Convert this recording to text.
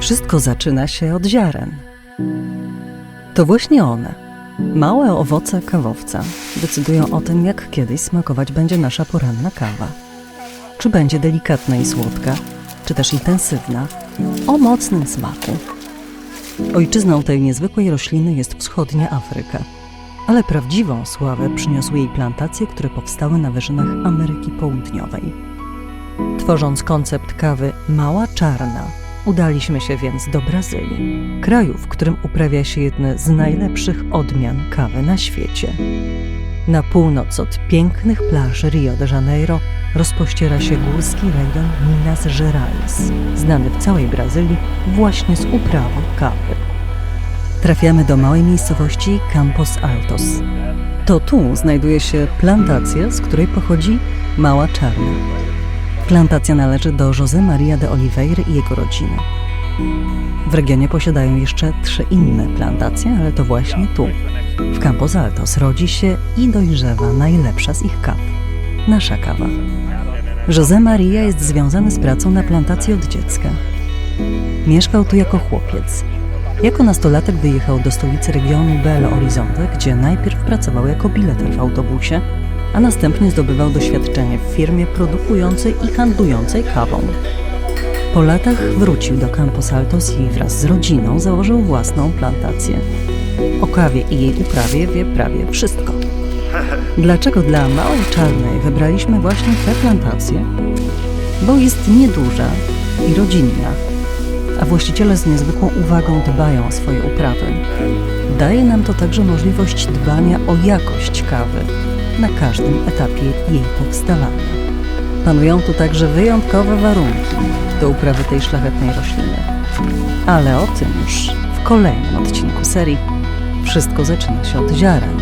Wszystko zaczyna się od ziaren. To właśnie one, małe owoce kawowca, decydują o tym, jak kiedyś smakować będzie nasza poranna kawa. Czy będzie delikatna i słodka, czy też intensywna, o mocnym smaku. Ojczyzną tej niezwykłej rośliny jest wschodnia Afryka, ale prawdziwą sławę przyniosły jej plantacje, które powstały na wyżynach Ameryki Południowej. Tworząc koncept kawy Mała Czarna, udaliśmy się więc do Brazylii, kraju, w którym uprawia się jedne z najlepszych odmian kawy na świecie. Na północ od pięknych plaż Rio de Janeiro rozpościera się górski rejon Minas Gerais, znany w całej Brazylii właśnie z uprawą kawy. Trafiamy do małej miejscowości Campos Altos. To tu znajduje się plantacja, z której pochodzi Mała Czarna. Plantacja należy do José Maria de Oliveira i jego rodziny. W regionie posiadają jeszcze trzy inne plantacje, ale to właśnie tu, w Campos Altos, rodzi się i dojrzewa najlepsza z ich kaw. Nasza kawa. José Maria jest związany z pracą na plantacji od dziecka. Mieszkał tu jako chłopiec. Jako nastolatek wyjechał do stolicy regionu Belo Horizonte, gdzie najpierw pracował jako bileter w autobusie, a następnie zdobywał doświadczenie w firmie produkującej i handlującej kawą. Po latach wrócił do Campos Altos i wraz z rodziną założył własną plantację. O kawie i jej uprawie wie prawie wszystko. Dlaczego dla małej czarnej wybraliśmy właśnie tę plantację? Bo jest nieduża i rodzinna, a właściciele z niezwykłą uwagą dbają o swoje uprawy. Daje nam to także możliwość dbania o jakość kawy na każdym etapie jej powstawania. Panują tu także wyjątkowe warunki do uprawy tej szlachetnej rośliny. Ale o tym już w kolejnym odcinku serii. Wszystko zaczyna się od ziaren.